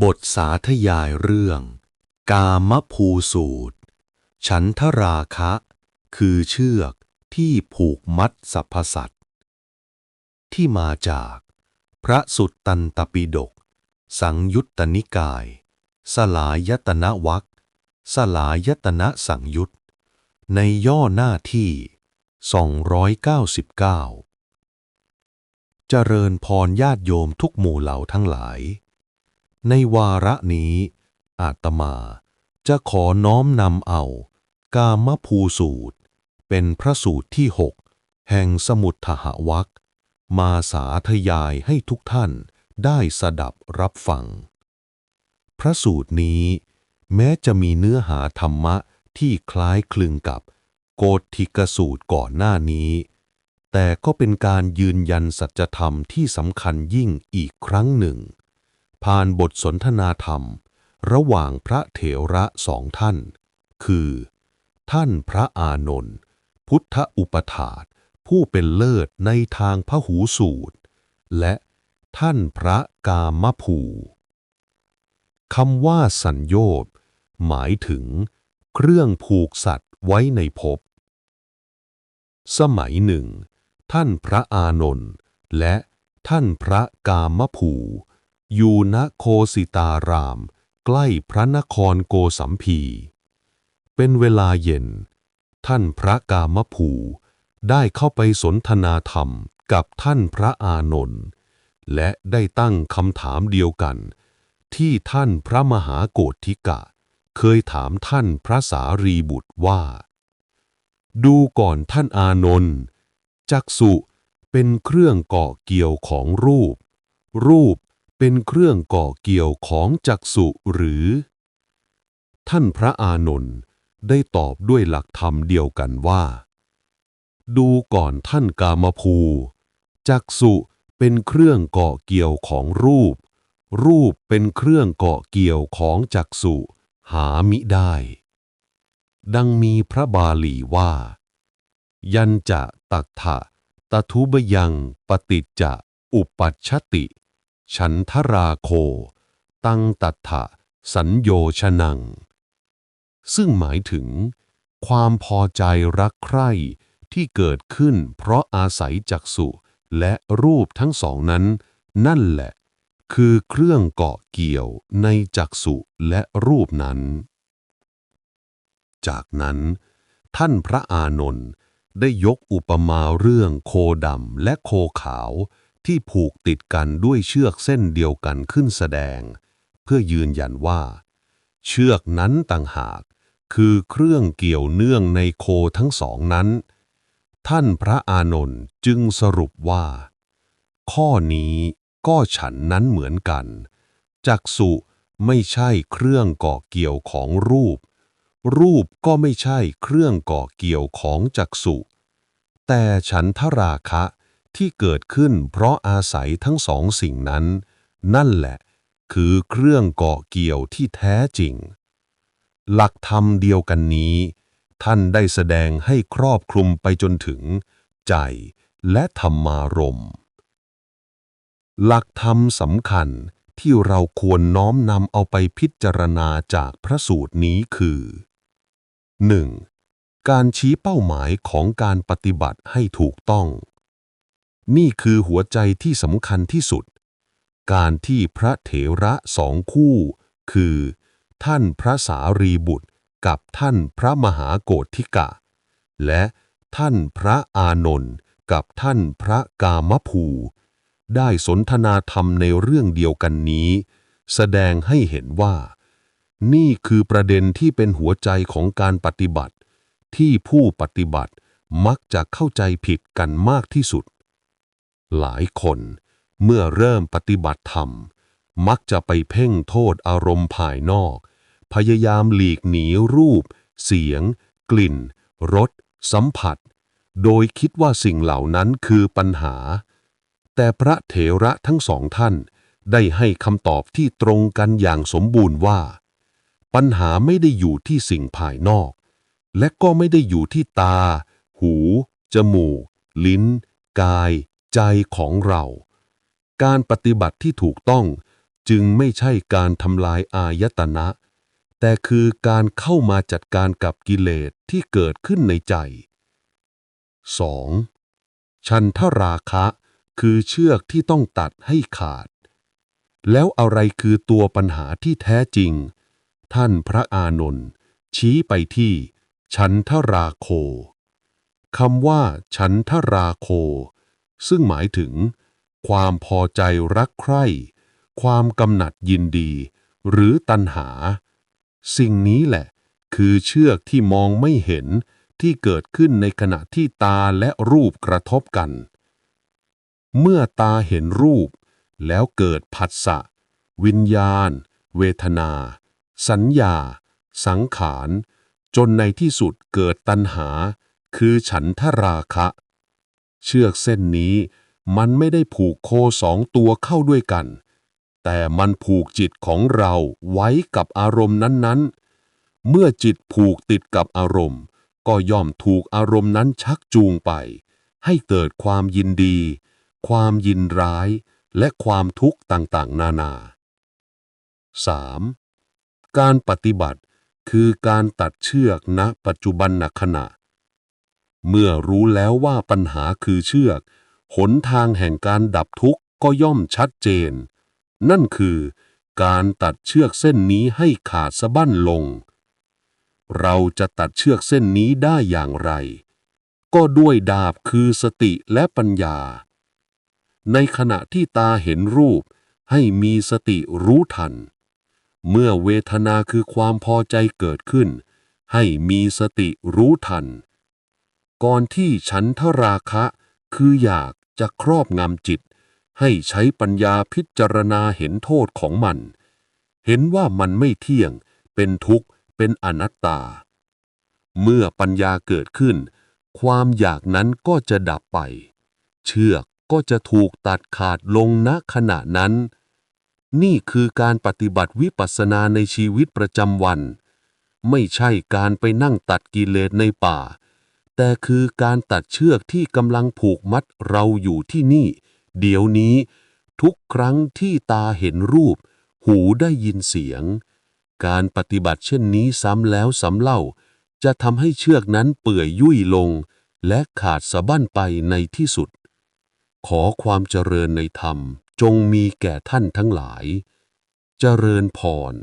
บทสาธยายเรื่อง กามภูสูตร ฉันทราคะ คือเชือกที่ผูกมัดสรรพสัตว์ ที่มาจากพระสุตตันตปิฎกสังยุตตนิกาย สลายตนะวักสลายตนะสังยุตในย่อหน้าที่ 299 เจริญพรญาติโยมทุกหมู่เหล่าทั้งหลาย ในวาระนี้ อาตมาจะขอน้อมนำเอา กามภูสูตร เป็นพระสูตรที่หกแห่งสมุทหวักมาสาธยายให้ทุกท่านได้สดับรับฟัง พระสูตรนี้ แม้จะมีเนื้อหาธรรมะที่คล้ายคลึงกับโกฏิกสูตรก่อนหน้านี้ แต่ก็เป็นการยืนยันสัจธรรมที่สำคัญยิ่งอีกครั้งหนึ่ง ผ่านบทสนทนาธรรม ระหว่างพระเถระสองท่าน คือ ท่านพระอานนท์พุทธอุปถาตผู้เป็นเลิศในทางพหูสูตร และท่านพระกามภูคำว่าสัญโยชน์หมายถึง เครื่องผูกสัตว์ไว้ในภพ สมัยหนึ่ง ท่านพระอานนท์และท่านพระกามภู อยู่ณโคสิตาราม ใกล้พระนครโกสัมพี เป็นเวลาเย็น ท่านพระกามภูได้เข้าไปสนทนาธรรมกับท่านพระอานนท์และได้ตั้งคำถามเดียวกัน ที่ท่านพระมหาโกฏทิกะ เคยถามท่านพระสารีบุตรว่า ดูก่อนท่านอานนท์จักสุเป็นเครื่องเกาะเกี่ยวของรูป รูป เป็นเครื่องเกาะเกี่ยวของจักสุหรือ ท่านพระอานนท์ได้ตอบด้วยหลักธรรมเดียวกันว่า ดูก่อนท่านกามภูจักสุเป็นเครื่องเกาะเกี่ยวของรูป รูปเป็นเครื่องเกาะเกี่ยวของจักสุหามิได้ ดังมีพระบาลีว่า ยันจะตักถะตทุบยังปฏิจจะอุปัชชติ ฉันทราโค ตั้งตัถะ สัญโยชนัง ซึ่งหมายถึง ความพอใจรักใคร่ที่เกิดขึ้นเพราะอาศัยจักสุและรูปทั้งสองนั้น นั่นแหละ คือเครื่องเกาะเกี่ยวในจักสุและรูปนั้น จากนั้น ท่านพระอานนท์ได้ยกอุปมาเรื่องโคดำและโคขาว ที่ผูกติดกันด้วยเชือกเส้นเดียวกันขึ้นแสดง เพื่อยืนยันว่า เชือกนั้นต่างหาก คือเครื่องเกี่ยวเนื่องในโคทั้งสองนั้น ท่านพระอานนท์จึงสรุปว่า ข้อนี้ก็ฉันนั้นเหมือนกัน จักสุไม่ใช่เครื่องก่อเกี่ยวของรูป รูปก็ไม่ใช่เครื่องก่อเกี่ยวของจักสุแต่ฉันทราคะ ที่เกิดขึ้นเพราะอาศัยทั้งสองสิ่งนั้น นั่นแหละ คือเครื่องเก่อเกี่ยวที่แท้จริง หลักธรรมเดียวกันนี้ ท่านได้แสดงให้ครอบคลุมไปจนถึง ใจและธรรมารมณ์หลักธรรมสำคัญที่เราควรน้อมนำเอาไปพิจารณาจากพระสูตรนี้คือ 1. การชี้เป้าหมายของการปฏิบัติให้ถูกต้อง นี่คือหัวใจที่สำคัญที่สุด การที่พระเถระสองคู่ คือ ท่านพระสารีบุตรกับท่านพระมหาโกฏทิกะ และท่านพระอานนท์กับท่านพระกามภู ได้สนทนาธรรมในเรื่องเดียวกันนี้ แสดงให้เห็นว่า นี่คือประเด็นที่เป็นหัวใจของการปฏิบัติ ที่ผู้ปฏิบัติมักจะเข้าใจผิดกันมากที่สุด หลายคนเมื่อเริ่มปฏิบัติธรรม มักจะไปเพ่งโทษอารมณ์ภายนอก พยายามหลีกหนีรูป เสียง กลิ่น รส สัมผัส โดยคิดว่าสิ่งเหล่านั้นคือปัญหา แต่พระเถระทั้งสองท่านได้ให้คำตอบที่ตรงกันอย่างสมบูรณ์ว่า ปัญหาไม่ได้อยู่ที่สิ่งภายนอก และก็ไม่ได้อยู่ที่ตา หู จมูก ลิ้น กาย ใจของเรา การปฏิบัติที่ถูกต้องจึงไม่ใช่การทำลายอายตนะ แต่คือการเข้ามาจัดการกับกิเลสที่เกิดขึ้นในใจ 2. ชันทราคะคือเชือกที่ต้องตัดให้ขาด แล้วอะไรคือตัวปัญหาที่แท้จริง ท่านพระอานนท์ชี้ไปที่ ชันทราโคคำว่า ชันทราโค ซึ่งหมายถึง ความพอใจรักใคร่ ความกำหนัดยินดี หรือตัณหา สิ่งนี้แหละ คือเชือกที่มองไม่เห็นที่เกิดขึ้นในขณะที่ตาและรูปกระทบกัน เมื่อตาเห็นรูป แล้วเกิดผัสสะ วิญญาณ เวทนา สัญญา สังขาร จนในที่สุดเกิดตัณหา คือฉันทราคะ เชือกเส้นนี้มันไม่ได้ผูกโคสองตัวเข้าด้วยกัน แต่มันผูกจิตของเราไว้กับอารมณ์นั้นๆ เมื่อจิตผูกติดกับอารมณ์ ก็ย่อมถูกอารมณ์นั้นชักจูงไป ให้เกิดความยินดี ความยินร้าย และความทุกข์ต่างๆ นานา 3. การปฏิบัติคือการตัดเชือกณปัจจุบันขณะ เมื่อรู้แล้วว่าปัญหาคือเชือก หนทางแห่งการดับทุกข์ก็ย่อมชัดเจน นั่นคือการตัดเชือกเส้นนี้ให้ขาดสะบั้นลง เราจะตัดเชือกเส้นนี้ได้อย่างไร ก็ด้วยดาบคือสติและปัญญา ในขณะที่ตาเห็นรูปให้มีสติรู้ทัน เมื่อเวทนาคือความพอใจเกิดขึ้น ให้มีสติรู้ทัน ก่อนที่ฉันทราคะ คืออยากจะครอบงำจิต ให้ใช้ปัญญาพิจารณาเห็นโทษของมัน เห็นว่ามันไม่เที่ยง เป็นทุกข์ เป็นอนัตตา เมื่อปัญญาเกิดขึ้น ความอยากนั้นก็จะดับไป เชือกก็จะถูกตัดขาดลงณขณะนั้น นี่คือการปฏิบัติวิปัสสนาในชีวิตประจำวัน ไม่ใช่การไปนั่งตัดกิเลสในป่า แต่คือการตัดเชือกที่กำลังผูกมัดเราอยู่ที่นี่ เดี๋ยวนี้ ทุกครั้งที่ตาเห็นรูป หูได้ยินเสียง การปฏิบัติเช่นนี้ซ้ำแล้วซ้ำเล่า จะทำให้เชือกนั้นเปื่อยยุ่ยลง และขาดสะบั้นไปในที่สุด ขอความเจริญในธรรมจงมีแก่ท่านทั้งหลาย เจริญพร